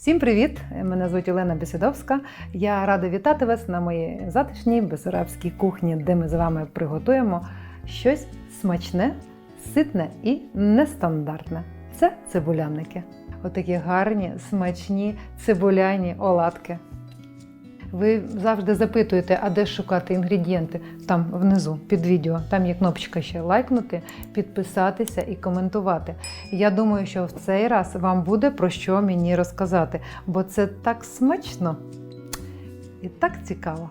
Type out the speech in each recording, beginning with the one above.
Всім привіт! Мене звуть Олена Бесідовська. Я рада вітати вас на моїй затишній бесарабській кухні, де ми з вами приготуємо щось смачне, ситне і нестандартне. Це цибуляники. Отакі гарні, смачні цибуляні оладки. Ви завжди запитуєте, а де шукати інгредієнти? Там внизу під відео. Там є кнопочка ще лайкнути, підписатися і коментувати. Я думаю, що в цей раз вам буде про що мені розказати, бо це так смачно і так цікаво.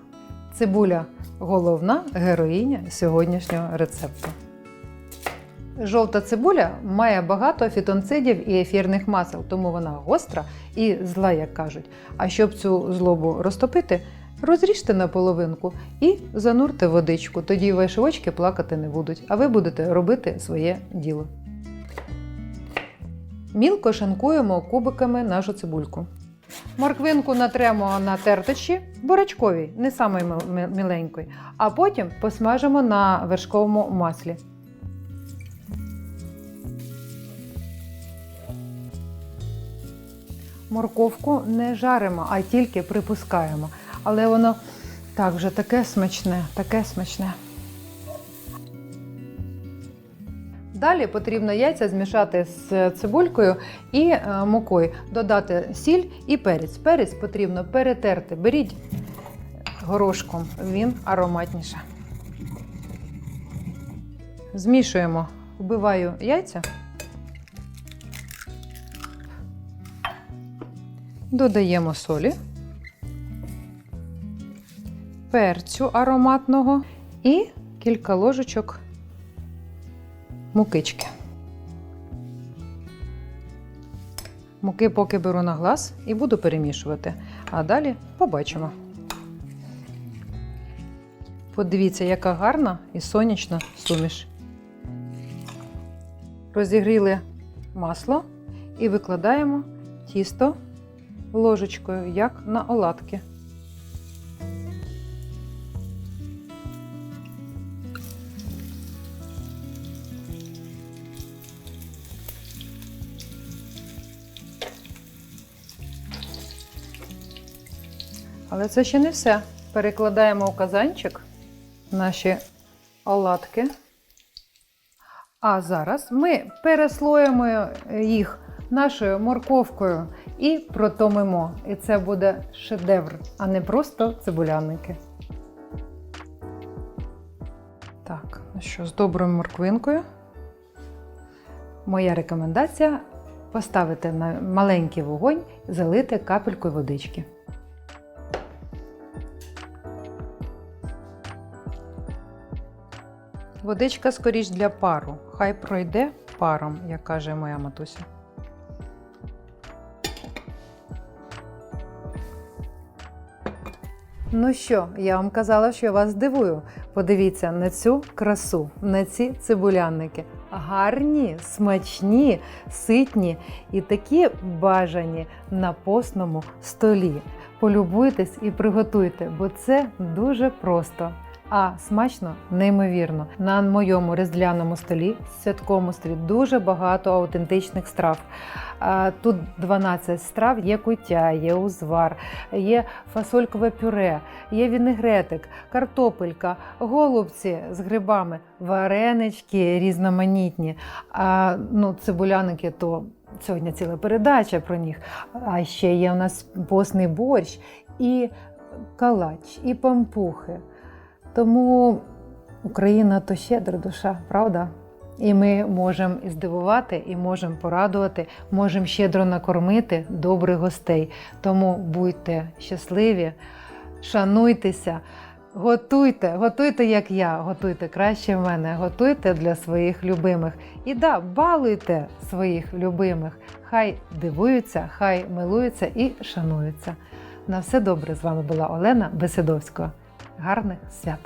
Цибуля головна героїня сьогоднішнього рецепту. Жовта цибуля має багато фітонцидів і ефірних масел, тому вона гостра і зла, як кажуть. А щоб цю злобу розтопити, розріжте на половинку і занурте водичку. Тоді ваші очки плакати не будуть, а ви будете робити своє діло. Мілко шинкуємо кубиками нашу цибульку. Морквинку натремо на терточі, бурячковій, не самої міленької, а потім посмажимо на вершковому маслі. Морковку не жаримо, а тільки припускаємо. Але воно так вже таке смачне, таке смачне. Далі потрібно яйця змішати з цибулькою і е, мукою, додати сіль і перець. Перець потрібно перетерти. Беріть горошком, він ароматніше. Змішуємо, вбиваю яйця. Додаємо солі, перцю ароматного і кілька ложечок мукички. Муки поки беру на глаз і буду перемішувати, а далі побачимо. Подивіться, яка гарна і сонячна суміш. Розігріли масло і викладаємо тісто ложечкою, як на оладки. Але це ще не все. Перекладаємо у казанчик наші оладки. А зараз ми переслоїмо їх нашою морковкою і протомимо. І це буде шедевр, а не просто цибуляники. Так, ну що, з доброю морквинкою. Моя рекомендація поставити на маленький вогонь, залити капелькою водички. Водичка скоріш для пару. Хай пройде паром, як каже моя матуся. Ну що, я вам казала, що я вас здивую. Подивіться на цю красу, на ці цибуляники. Гарні, смачні, ситні і такі бажані на постному столі. Полюбуйтесь і приготуйте, бо це дуже просто. А смачно неймовірно. На моєму різдвяному столі, святковому столі, дуже багато аутентичних страв. Тут 12 страв, є куття, є узвар, є фасолькове пюре, є вінегретик, картопелька, голубці з грибами, варенички різноманітні. А ну, цибуляники то сьогодні ціла передача про них. А ще є у нас постний борщ, і калач, і пампухи. Тому Україна то щедра душа, правда? І ми можемо і здивувати, і можемо порадувати, можемо щедро накормити добрих гостей. Тому будьте щасливі, шануйтеся, готуйте, готуйте, як я, готуйте краще в мене, готуйте для своїх любимих. І да, балуйте своїх любимих. Хай дивуються, хай милуються і шануються. На все добре з вами була Олена Беседовська. Гарних свят!